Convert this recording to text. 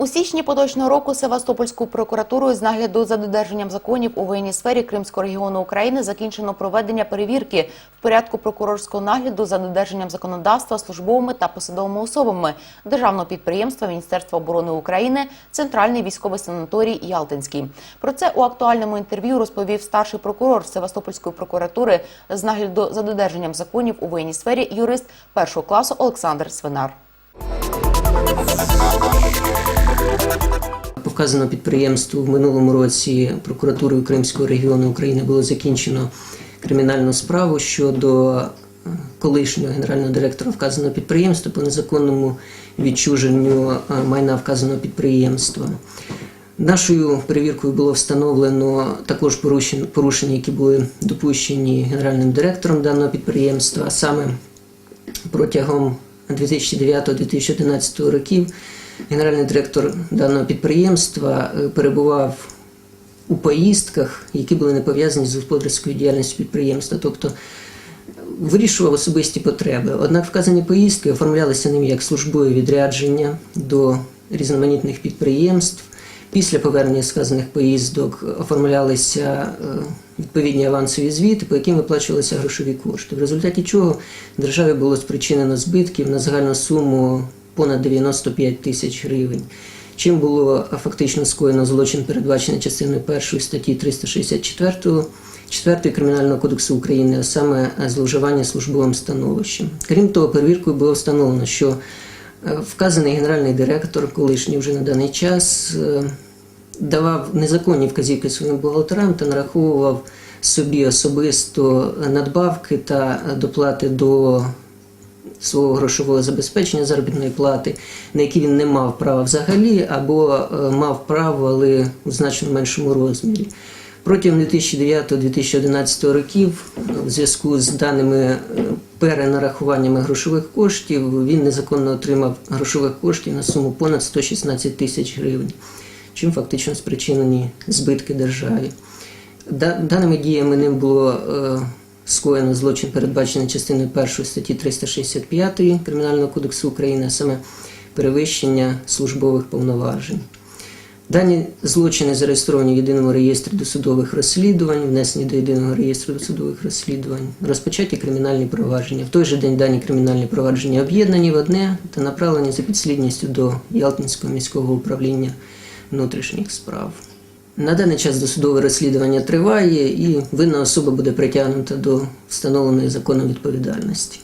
У січні поточного року Севастопольською прокуратурою з нагляду за додержанням законів у воєнній сфері Кримського регіону України закінчено проведення перевірки в порядку прокурорського нагляду за додержанням законодавства службовими та посадовими особами державного підприємства Міністерства оборони України Центральний військовий санаторій Ялтинський. Про це у актуальному інтерв'ю розповів старший прокурор Севастопольської прокуратури з нагляду за додержанням законів у воєнній сфері юрист першого класу Олександр Свинар. По вказаному підприємству в минулому році прокуратурою Кримського регіону України було закінчено кримінальну справу щодо е, колишнього генерального директора вказаного підприємства по незаконному відчуженню е, майна вказаного підприємства. Нашою перевіркою було встановлено також порушення, які були допущені генеральним директором даного підприємства, а саме протягом 2009-2011 років генеральний директор даного підприємства е, перебував у поїздках, які були не пов'язані з господарською діяльністю підприємства, тобто вирішував особисті потреби. Однак вказані поїздки оформлялися ним як службове відрядження до різноманітних підприємств. Після повернення з вказаних поїздок оформлялися е, відповідні авансові звіти, по яким виплачувалися грошові кошти, в результаті чого державі було спричинено збитків на загальну суму понад 95 тисяч гривень. Чим було фактично скоєно злочин, передбачений частиною першої статті 364 4 Кримінального кодексу України, а саме зловживання службовим становищем. Крім того, перевіркою було встановлено, що е, вказаний генеральний директор, колишній вже на даний час, е, давав незаконні вказівки своїм бухгалтерам та нараховував собі особисто надбавки та доплати до свого грошового забезпечення заробітної плати, на які він не мав права взагалі, або е, мав право, але у значно меншому розмірі. Протягом 2009-2011 років, у зв'язку з даними е, перенарахуваннями грошових коштів, він незаконно отримав грошових коштів на суму понад 116 тисяч гривень, чим фактично спричинені збитки державі. Даними діями ним було е, скоєно злочин, передбачений частиною 1 статті 365 Кримінального кодексу України, а саме перевищення службових повноважень. Дані злочини зареєстровані в єдиному реєстрі досудових розслідувань, внесені до єдиного реєстру досудових розслідувань, розпочаті кримінальні провадження. В той же день дані кримінальні провадження об'єднані в одне та направлені за підслідністю до Ялтинського міського управління внутрішніх справ. На даний час досудове розслідування триває і винна особа буде притягнута до встановленої законом відповідальності.